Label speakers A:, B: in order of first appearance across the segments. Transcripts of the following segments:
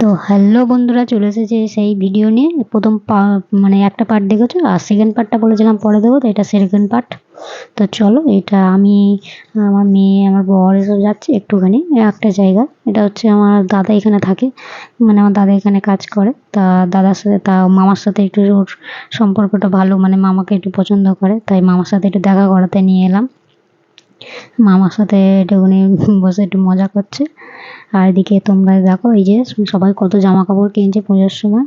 A: তো হ্যালো বন্ধুরা, চলে এসেছে সেই ভিডিও নিয়ে। প্রথম মানে একটা পার্ট দেখেছ? আর সেকেন্ড পার্টটা বলেছিলাম, পরে দেবো, তো এটা সেকেন্ড পার্ট তো চলো, এটা আমি, আমার মেয়ে, আমার বর এসব যাচ্ছে একটুখানি, একটা জায়গা। এটা হচ্ছে আমার দাদা এখানে থাকে মানে আমার দাদা এখানে কাজ করে। তা দাদার সাথে, তা মামার সাথে একটু ওর সম্পর্কটা ভালো মানে মামাকে একটু পছন্দ করে। তাই মামার সাথে একটু দেখা করাতে নিয়ে এলাম। মামার সাথে একটুখানি বসে একটু মজা করছে। আর এদিকে তোমরা দেখো এই যে সবাই কত জামা কাপড় কিনছে পুজোর সময়।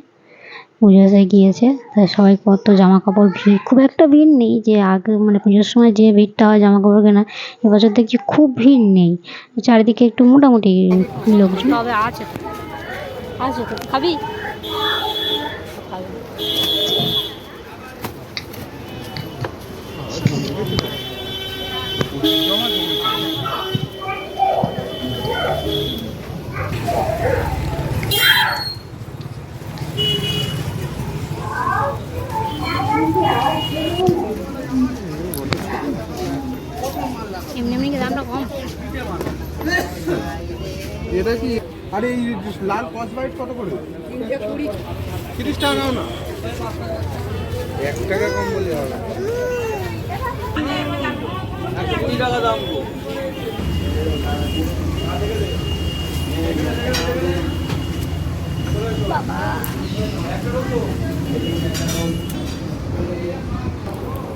A: পুজো এসে গিয়েছে তাই সবাই কত জামা কাপড় ভিড়। খুব একটা ভিড় নেই যে আগে মানে পুজোর সময় যে ভিড়টা হয় জামা কাপড় কেনা এবছর দেখছি খুব ভিড় নেই। চারিদিকে একটু মোটামুটি লোকজন।
B: তবে আছে। তো আছে তো। খাবি? খাবি। এমনি এমনি দামটা কম।
C: এটা কি? আরে এই লাল কস বাইট কত করে? তিরিশ টাকা নাও না। এক টাকা কম বলে হবে কুড়ি টাকা দাম গো?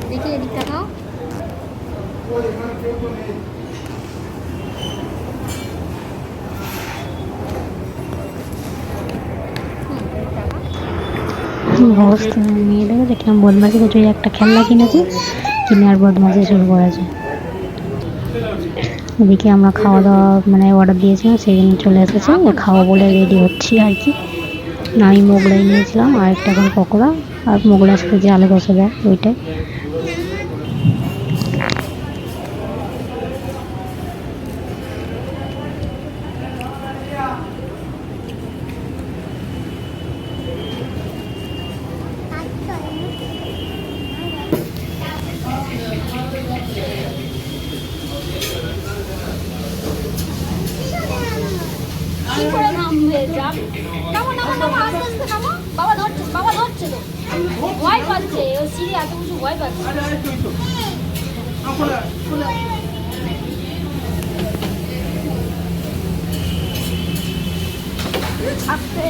B: দেখি এদিকটা খাও
A: অবস্থা মেয়ে দেখো দেখলাম বদমাসি করছে একটা খেলনা কিনেছে কিনে আর বদমাসি শুরু করেছে। এদিকে আমরা খাওয়া দাওয়া মানে অর্ডার দিয়েছিলাম সেই জন্য চলে এসেছে। খাওয়া বলে রেডি হচ্ছি আর কি। না, আমি মোগলাই নিয়েছিলাম আর একটা করে পকোড়া। আর মোগলাই সাথে যে আলু কষা দেয় ওইটাই।
B: নামো নামো নামো, আস্তে আস্তে নামো। বাবা ধরছে বাবা ধরছে তো। ভয় পাচ্ছে, ও সিঁড়ি, এত কিছু ভয় পাচ্ছে। আস্তে।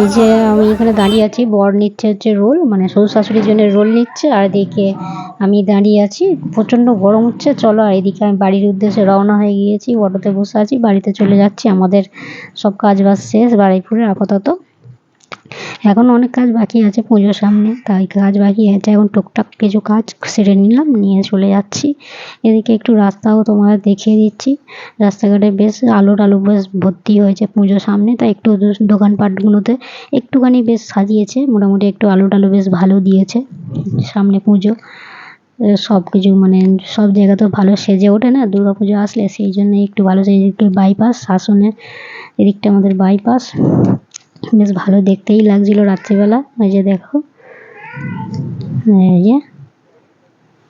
A: এই যে আমি এখানে দাঁড়িয়ে আছি, বর নিচ্ছে হচ্ছে রোল মানে শ্বশুর শাশুড়ির জন্য রোল নিচ্ছে, আর এদিকে আমি দাঁড়িয়ে আছি, প্রচণ্ড গরম হচ্ছে, চলো আর এদিকে আমি বাড়ির উদ্দেশ্যে রওনা হয়ে গিয়েছি, অটোতে বসে আছি, বাড়িতে চলে যাচ্ছি, আমাদের সব কাজ বাজ শেষ বারুইপুরের আপাতত এখন অনেক কাজ বাকি আছে পুজোর সামনে, তাই কাজ বাকি আছে। এখন টুকটাক কিছু কাজ সেরে নিলাম, নিয়ে চলে যাচ্ছি। এদিকে একটু রাস্তাও তোমাদের দেখিয়ে দিচ্ছি। রাস্তাঘাটে বেশ আলো টালো বেশ ভর্তি হয়েছে পুজোর সামনে, তাই একটু দোকানপাটগুলোতে একটুখানি বেশ সাজিয়েছে, মোটামুটি একটু আলো টালো বেশ ভালো দিয়েছে সামনে পুজো। সব কিছু মানে সব জায়গা তো ভালো সেজে ওঠে না, দুর্গা পুজো আসলে সেই জন্য একটু ভালো, সেই বাইপাস শাসনের এদিকটা আমাদের বাইপাস বেশ ভালো দেখতেই লাগছিল রাত্রিবেলা। ওই যে দেখো। এই যে।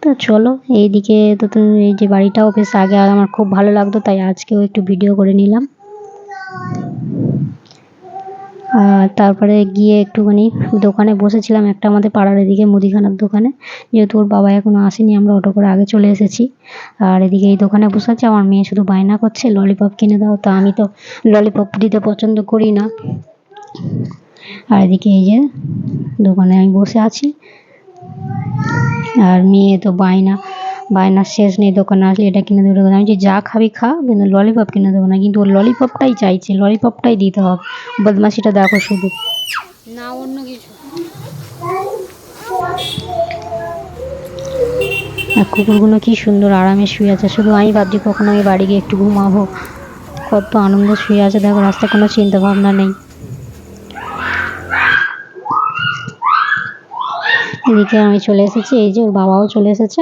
A: তো চলো, এইদিকে তো এই যে বাড়িটাও বেশ আগে আমার খুব ভালো লাগতো, তাই আজকেও একটু ভিডিও করে নিলাম। আর তারপরে গিয়ে একটুখানি দোকানে বসেছিলাম, একটা আমাদের পাড়ার এদিকে মুদিখানার দোকানে। যেহেতু ওর বাবা এখনও আসেনি, আমরা অটো করে আগে চলে এসেছি। আর এদিকে এই দোকানে বসে আছে, আমার মেয়ে শুধু বায়না করছে ললিপপ কিনে দাও। তা আমি তো ললিপপ দিতে পছন্দ করি না। আর এদিকে এই যে দোকানে আমি বসে আছি। আর মেয়ে তো বায়না। বায়নার শেষ নেই দোকানে আসলে এটা কিনে দেবো। আমি যে যা খাবি খা কিন্তু ললিপপ কিনে দেবো না। কিন্তু ওর ললিপপটাই চাইছে ললিপপটাই দিতে হবে। বদমাশিটা দেখো শুধু।
B: না অন্য কিছু।
A: আর কুকুরগুলো কি সুন্দর আরামে শুয়ে আছে। শুধু আমি ভাবছি কখন আমি বাড়ি গিয়ে একটু ঘুমাবো। কত আনন্দ শুয়ে আছে। দেখো রাস্তায় কোনো চিন্তা ভাবনা নেই। এদিকে আমি চলে এসেছি, এই যে ওর বাবাও চলে এসেছে।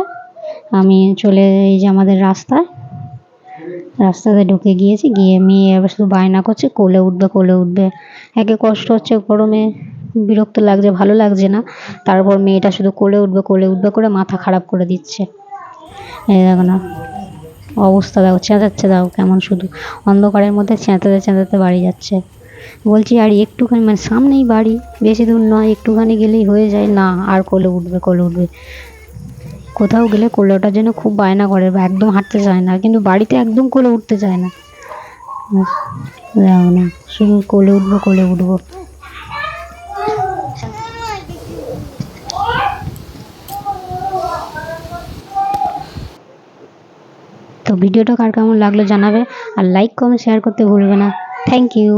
A: আমি চলে এই যে আমাদের রাস্তায়। রাস্তাতে ঢুকে গিয়েছি, গিয়ে মেয়ে এবার শুধু বায়না করছে, কোলে উঠবে কোলে উঠবে। একে কষ্ট হচ্ছে গরমে বিরক্ত লাগছে, ভালো লাগছে না। তারপর মেয়েটা শুধু কোলে উঠবে কোলে উঠবে করে মাথা খারাপ করে দিচ্ছে। এই দেখো না, অবস্থা দেখো, চেঁচাচ্ছে দাও কেমন শুধু। অন্ধকারের মধ্যে চেঁচাতে চেঁচাতে বাড়ি যাচ্ছে। বলছি, আর, একটুখানি মানে সামনেই বাড়ি, বেশি দূর নয়, একটুখানি গেলেই হয়ে যায়। না, আর কোলে উঠবে কোলে উঠবে। কোথাও গেলে কোলে ওঠার জন্য খুব বায়না করে, বা একদম হাঁটতে চায় না, কিন্তু বাড়িতে একদম কোলে উঠতে চায় না। যাও না, শুধু কোলে উঠবো কোলে উঠবো। তো ভিডিওটা কার কেমন লাগল জানাবে, আর লাইক কমেন্ট শেয়ার করতে ভুলবে না। Thank you